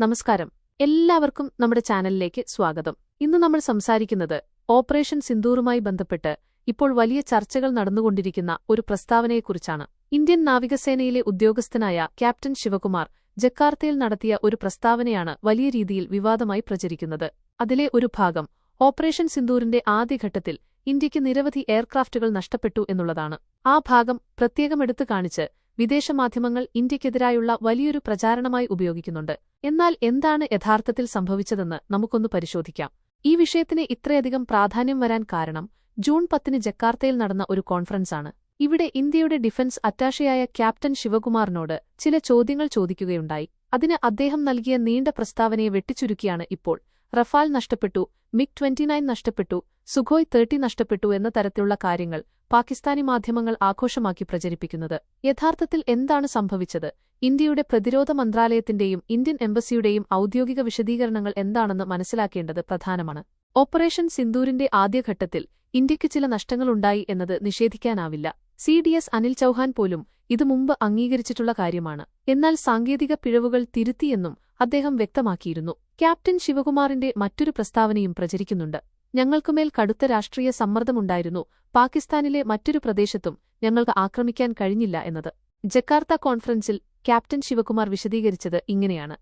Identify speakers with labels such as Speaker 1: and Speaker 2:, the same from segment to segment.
Speaker 1: നമസ്കാരം. എല്ലാവർക്കും നമ്മുടെ ചാനലിലേക്ക് സ്വാഗതം. ഇന്ന് നമ്മൾ സംസാരിക്കുന്നത് ഓപ്പറേഷൻ സിന്ദൂറുമായി ബന്ധപ്പെട്ട് ഇപ്പോൾ വലിയ ചർച്ചകൾ നടന്നുകൊണ്ടിരിക്കുന്ന ഒരു പ്രസ്താവനയെക്കുറിച്ചാണ്. ഇന്ത്യൻ നാവികസേനയിലെ ഉദ്യോഗസ്ഥനായ ക്യാപ്റ്റൻ ശിവകുമാർ ജക്കാർത്തയിൽ നടത്തിയ ഒരു പ്രസ്താവനയാണ് വലിയ രീതിയിൽ വിവാദമായി പ്രചരിക്കുന്നത്. അതിലെ ഒരു ഭാഗം ഓപ്പറേഷൻ സിന്ദൂറിന്റെ ആദ്യഘട്ടത്തിൽ ഇന്ത്യയ്ക്ക് നിരവധി എയർക്രാഫ്റ്റുകൾ നഷ്ടപ്പെട്ടു എന്നുള്ളതാണ്. ആ ഭാഗം പ്രത്യേകം എടുത്തു കാണിച്ച് വിദേശ മാധ്യമങ്ങൾ ഇന്ത്യക്കെതിരായുള്ള വലിയൊരു പ്രചാരണമായി ഉപയോഗിക്കുന്നുണ്ട്. എന്നാൽ എന്താണ് യഥാർത്ഥത്തിൽ സംഭവിച്ചതെന്ന് നമുക്കൊന്ന് പരിശോധിക്കാം. ഈ വിഷയത്തിന് ഇത്രയധികം പ്രാധാന്യം വരാൻ കാരണം ജൂൺ പത്തിന് ജക്കാർത്തയിൽ നടന്ന ഒരു കോൺഫറൻസാണ്. ഇവിടെ ഇന്ത്യയുടെ ഡിഫൻസ് അറ്റാഷയായ ക്യാപ്റ്റൻ ശിവകുമാറിനോട് ചില ചോദ്യങ്ങൾ ചോദിക്കുകയുണ്ടായി. അതിന് അദ്ദേഹം നൽകിയ നീണ്ട പ്രസ്താവനയെ വെട്ടിച്ചുരുക്കിയാണ് ഇപ്പോൾ. റഫാൽ നഷ്ടപ്പെട്ടു മിഗ് ട്വന്റിനൈൻ നഷ്ടപ്പെട്ടു സുഖോയ് തേർട്ടി നഷ്ടപ്പെട്ടു എന്ന തരത്തിലുള്ള കാര്യങ്ങൾ പാകിസ്ഥാനി മാധ്യമങ്ങൾ ആഘോഷമാക്കി പ്രചരിപ്പിക്കുന്നത്. യഥാർത്ഥത്തിൽ എന്താണ് സംഭവിച്ചത്? ഇന്ത്യയുടെ പ്രതിരോധ മന്ത്രാലയത്തിന്റെയും ഇന്ത്യൻ എംബസിയുടെയും ഔദ്യോഗിക വിശദീകരണങ്ങൾ എന്താണെന്ന് മനസ്സിലാക്കേണ്ടത് പ്രധാനമാണ്. ഓപ്പറേഷൻ സിന്ദൂരിന്റെ ആദ്യഘട്ടത്തിൽ ഇന്ത്യയ്ക്ക് ചില നഷ്ടങ്ങളുണ്ടായി എന്നത് നിഷേധിക്കാനാവില്ല. C D S Anil Chauhan പോലും ഇത് മുമ്പ് അംഗീകരിച്ചിട്ടുള്ള കാര്യമാണ്. എന്നാൽ സാങ്കേതിക പിഴവുകൾ തിരുത്തിയെന്നും അദ്ദേഹം വ്യക്തമാക്കിയിരുന്നു. ക്യാപ്റ്റൻ ശിവകുമാറിന്റെ മറ്റൊരു പ്രസ്താവനയും പ്രചരിക്കുന്നുണ്ട്. ഞങ്ങൾക്കുമേൽ കടുത്ത രാഷ്ട്രീയ സമ്മർദ്ദമുണ്ടായിരുന്നു. പാകിസ്ഥാനിലെ മറ്റൊരു പ്രദേശത്തും ഞങ്ങൾക്ക് ആക്രമിക്കാൻ കഴിഞ്ഞില്ല എന്നത്. ജക്കാർത്ത കോൺഫറൻസിൽ ക്യാപ്റ്റൻ ശിവകുമാർ വിശദീകരിച്ചത് ഇങ്ങനെയാണ്.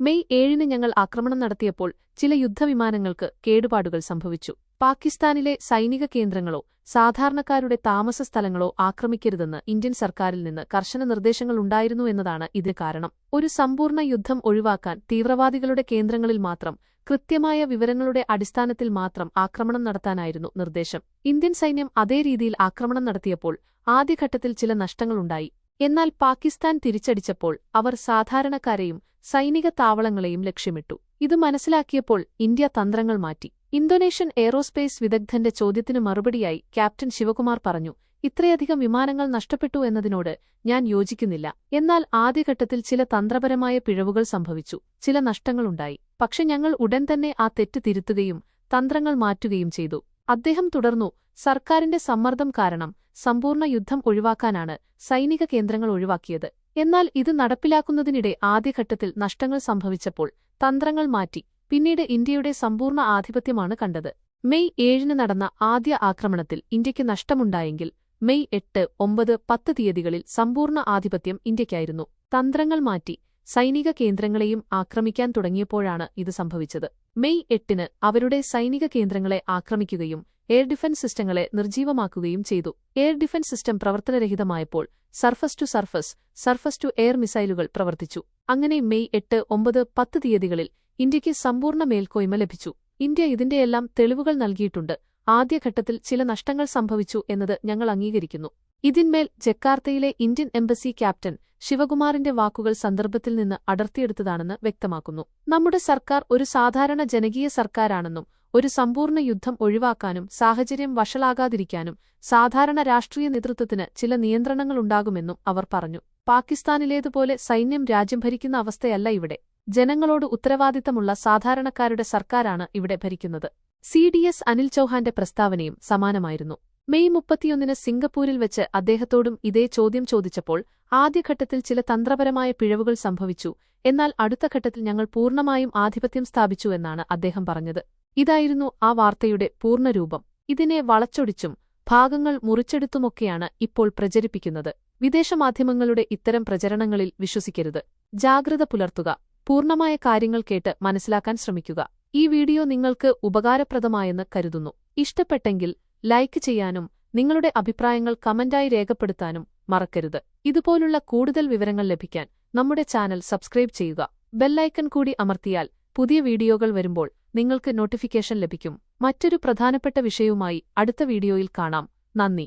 Speaker 1: മെയ് ഏഴിന് ഞങ്ങൾ ആക്രമണം നടത്തിയപ്പോൾ ചില യുദ്ധവിമാനങ്ങൾക്ക് കേടുപാടുകൾ സംഭവിച്ചു. പാകിസ്ഥാനിലെ സൈനിക കേന്ദ്രങ്ങളോ സാധാരണക്കാരുടെ താമസ സ്ഥലങ്ങളോ ആക്രമിക്കരുതെന്ന് ഇന്ത്യൻ സർക്കാരിൽ നിന്ന് കർശന നിർദ്ദേശങ്ങൾ ഉണ്ടായിരുന്നു എന്നതാണ് ഇതിന് കാരണം. ഒരു സമ്പൂർണ യുദ്ധം ഒഴിവാക്കാൻ തീവ്രവാദികളുടെ കേന്ദ്രങ്ങളിൽ മാത്രം കൃത്യമായ വിവരങ്ങളുടെ അടിസ്ഥാനത്തിൽ മാത്രം ആക്രമണം നടത്താനായിരുന്നു നിർദ്ദേശം. ഇന്ത്യൻ സൈന്യം അതേ രീതിയിൽ ആക്രമണം നടത്തിയപ്പോൾ ആദ്യഘട്ടത്തിൽ ചില നഷ്ടങ്ങളുണ്ടായി എന്നാൽ പാകിസ്ഥാൻ തിരിച്ചടിച്ചപ്പോൾ അവർ സാധാരണക്കാരെയും സൈനിക താവളങ്ങളെയും ലക്ഷ്യമിട്ടു. ഇത് മനസ്സിലാക്കിയപ്പോൾ ഇന്ത്യ തന്ത്രങ്ങൾ മാറ്റി. ഇന്തോനേഷ്യൻ എയറോസ്പേസ് വിദഗ്ധന്റെ ചോദ്യത്തിന് മറുപടിയായി ക്യാപ്റ്റൻ ശിവകുമാർ പറഞ്ഞു ഇത്രയധികം വിമാനങ്ങൾ നഷ്ടപ്പെട്ടു എന്നതിനോട് ഞാൻ യോജിക്കുന്നില്ല. എന്നാൽ ആദ്യഘട്ടത്തിൽ ചില തന്ത്രപരമായ പിഴവുകൾ സംഭവിച്ചു ചില നഷ്ടങ്ങളുണ്ടായി. പക്ഷെ ഞങ്ങൾ ഉടൻ തന്നെ ആ തെറ്റ് തിരുത്തുകയും തന്ത്രങ്ങൾ മാറ്റുകയും ചെയ്തു. അദ്ദേഹം തുടർന്നു സർക്കാരിന്റെ സമ്മർദ്ദം കാരണം സമ്പൂർണ യുദ്ധം ഒഴിവാക്കാനാണ് സൈനിക കേന്ദ്രങ്ങൾ ഒഴിവാക്കിയത്. എന്നാൽ ഇത് നടപ്പിലാക്കുന്നതിനിടെ ആദ്യഘട്ടത്തിൽ നഷ്ടങ്ങൾ സംഭവിച്ചപ്പോൾ തന്ത്രങ്ങൾ മാറ്റി. പിന്നീട് ഇന്ത്യയുടെ സമ്പൂർണ ആധിപത്യമാണ് കണ്ടത്. മെയ് ഏഴിന് നടന്ന ആദ്യ ആക്രമണത്തിൽ ഇന്ത്യയ്ക്ക് നഷ്ടമുണ്ടായെങ്കിൽ മെയ് എട്ട് ഒമ്പത് പത്ത് തീയതികളിൽ സമ്പൂർണ ആധിപത്യം ഇന്ത്യയ്ക്കായിരുന്നു. തന്ത്രങ്ങൾ മാറ്റി സൈനിക കേന്ദ്രങ്ങളെയും ആക്രമിക്കാൻ തുടങ്ങിയപ്പോഴാണ് ഇത് സംഭവിച്ചത്. മെയ് എട്ടിന് അവരുടെ സൈനിക കേന്ദ്രങ്ങളെ ആക്രമിക്കുകയും എയർ ഡിഫൻസ് സിസ്റ്റങ്ങളെ നിർജീവമാക്കുകയും ചെയ്തു. Air defence system പ്രവർത്തനരഹിതമായപ്പോൾ surface to surface surface to air മിസൈലുകൾ പ്രവർത്തിച്ചു. അങ്ങനെ മെയ് എട്ട് ഒമ്പത് പത്ത് തീയതികളിൽ ഇന്ത്യയ്ക്ക് സമ്പൂർണ മേൽക്കോയ്മ ലഭിച്ചു. ഇന്ത്യ ഇതിന്റെയെല്ലാം തെളിവുകൾ നൽകിയിട്ടുണ്ട്. ആദ്യഘട്ടത്തിൽ ചില നഷ്ടങ്ങൾ സംഭവിച്ചു എന്നത് ഞങ്ങൾ അംഗീകരിക്കുന്നു. ഇതിന്മേൽ ജക്കാർത്തയിലെ ഇന്ത്യൻ എംബസി ക്യാപ്റ്റൻ ശിവകുമാറിന്റെ വാക്കുകൾ സന്ദർഭത്തിൽ നിന്ന് അടർത്തിയെടുത്തതാണെന്ന് വ്യക്തമാക്കുന്നു. നമ്മുടെ സർക്കാർ ഒരു സാധാരണ ജനകീയ സർക്കാരാണെന്നും ഒരു സമ്പൂർണ യുദ്ധം ഒഴിവാക്കാനും സാഹചര്യം വഷളാകാതിരിക്കാനും സാധാരണ രാഷ്ട്രീയ നേതൃത്വത്തിന് ചില നിയന്ത്രണങ്ങളുണ്ടാകുമെന്നും അവർ പറഞ്ഞു. പാകിസ്ഥാനിലേതുപോലെ സൈന്യം രാജ്യം ഭരിക്കുന്ന അവസ്ഥയല്ല ഇവിടെ. ജനങ്ങളോട് ഉത്തരവാദിത്തമുള്ള സാധാരണക്കാരുടെ സർക്കാരാണ് ഇവിടെ ഭരിക്കുന്നത്. സി ഡി എസ് അനിൽ ചൌഹാന്റെ പ്രസ്താവനയും സമാനമായിരുന്നു. മെയ് മുപ്പത്തിയൊന്നിന് സിംഗപ്പൂരിൽ വെച്ച് അദ്ദേഹത്തോടും ഇതേ ചോദ്യം ചോദിച്ചപ്പോൾ ആദ്യഘട്ടത്തിൽ ചില തന്ത്രപരമായ പിഴവുകൾ സംഭവിച്ചു. എന്നാൽ അടുത്ത ഘട്ടത്തിൽ ഞങ്ങൾ പൂർണമായും ആധിപത്യം സ്ഥാപിച്ചു എന്നാണ് അദ്ദേഹം പറഞ്ഞത്. ഇതായിരുന്നു ആ വാർത്തയുടെ പൂർണരൂപം. ഇതിനെ വളച്ചൊടിച്ചും ഭാഗങ്ങൾ മുറിച്ചെടുത്തുമൊക്കെയാണ് ഇപ്പോൾ പ്രചരിപ്പിക്കുന്നത്. വിദേശമാധ്യമങ്ങളുടെ ഇത്തരം പ്രചരണങ്ങളിൽ വിശ്വസിക്കരുത്. ജാഗ്രത പുലർത്തുക. പൂർണമായ കാര്യങ്ങൾ കേട്ട് മനസ്സിലാക്കാൻ ശ്രമിക്കുക. ഈ വീഡിയോ നിങ്ങൾക്ക് ഉപകാരപ്രദമായെന്ന് കരുതുന്നു. ഇഷ്ടപ്പെട്ടെങ്കിൽ ലൈക്ക് ചെയ്യാനും നിങ്ങളുടെ അഭിപ്രായങ്ങൾ കമന്റായി രേഖപ്പെടുത്താനും മറക്കരുത്. ഇതുപോലുള്ള കൂടുതൽ വിവരങ്ങൾ ലഭിക്കാൻ നമ്മുടെ ചാനൽ സബ്സ്ക്രൈബ് ചെയ്യുക. ബെല്ലൈക്കൺ കൂടി അമർത്തിയാൽ പുതിയ വീഡിയോകൾ വരുമ്പോൾ നിങ്ങൾക്ക് നോട്ടിഫിക്കേഷൻ ലഭിക്കും. മറ്റൊരു പ്രധാനപ്പെട്ട വിഷയവുമായി അടുത്ത വീഡിയോയിൽ കാണാം. നന്ദി.